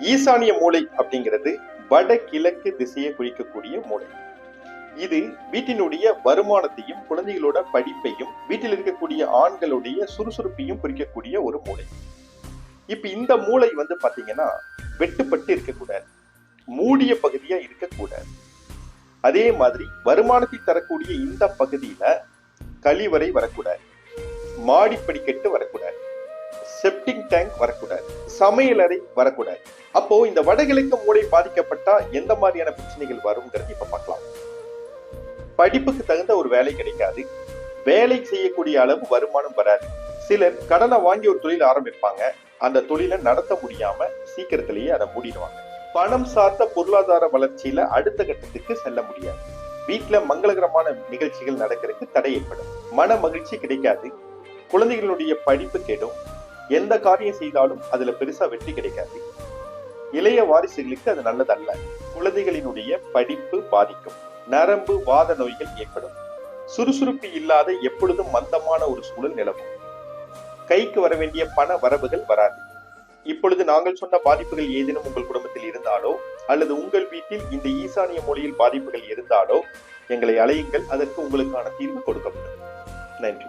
ஈசானிய மூளை அப்படிங்கிறது வடகிழக்கு திசையை குறிக்கக்கூடிய மூளை. இது வீட்டினுடைய வருமானத்தையும் குழந்தைகளோட படிப்பையும் வீட்டில் இருக்கக்கூடிய ஆண்களுடைய சுறுசுறுப்பையும் குறிக்கக்கூடிய ஒரு மூளை. இப்ப இந்த மூளை வந்து பாத்தீங்கன்னா வெட்டுப்பட்டு இருக்கக்கூடாது. மூடிய பகுதியா இருக்கக்கூடாது. அதே மாதிரி வருமானத்தை தரக்கூடிய இந்த பகுதியில கழிவறை வரக்கூடாது. மாடி வரக்கூடாது. செப்டிங் டேங்க் வரக்கூடாது. சமையலறை வரக்கூடாது. அப்போ இந்த வடகிழக்கு மூளை பாதிக்கப்பட்டா எந்த மாதிரியான பிரச்சனைகள் வருங்கிறது இப்ப பார்க்கலாம். படிப்புக்கு தகுந்த ஒரு வேலை கிடைக்காது. வேலை செய்யக்கூடிய அளவு வருமானம் வராது. சிலர் கடனை வாங்கி ஒரு தொழில் ஆரம்பிப்பாங்க. அந்த தொழிலை நடத்த முடியாம சீக்கிரத்திலேயே அதை மூடிடுவாங்க. பணம் சார்ந்த பொருளாதார வளர்ச்சியில அடுத்த கட்டத்துக்கு செல்ல முடியாது. வீட்டுல மங்களகரமான நிகழ்ச்சிகள் நடக்கிறதுக்கு தடை ஏற்படும். மன மகிழ்ச்சி கிடைக்காது. குழந்தைகளுடைய படிப்பு கேடும். எந்த காரியம் செய்தாலும் அதுல பெருசா வெற்றி கிடைக்காது. இளைய வாரிசுகளுக்கு அது நல்லதல்ல. குழந்தைகளினுடைய படிப்பு பாதிக்கும். நரம்பு வாத நோய்கள் ஏற்படும். சுறுசுறுப்பு இல்லாத எப்பொழுதும் மந்தமான ஒரு சூழல் நிலவும். கைக்கு வர வேண்டிய பண வரவுகள் வராது. இப்பொழுது நாங்கள் சொன்ன பாதிப்புகள் ஏதேனும் உங்கள் குடும்பத்தில் இருந்தாலோ அல்லது உங்கள் வீட்டில் இந்த ஈசானிய மொழியில் பாதிப்புகள் இருந்தாலோ எங்களை அழையுங்கள். அதற்கு உங்களுக்கான தீர்வு கொடுக்கப்படும். நன்றி.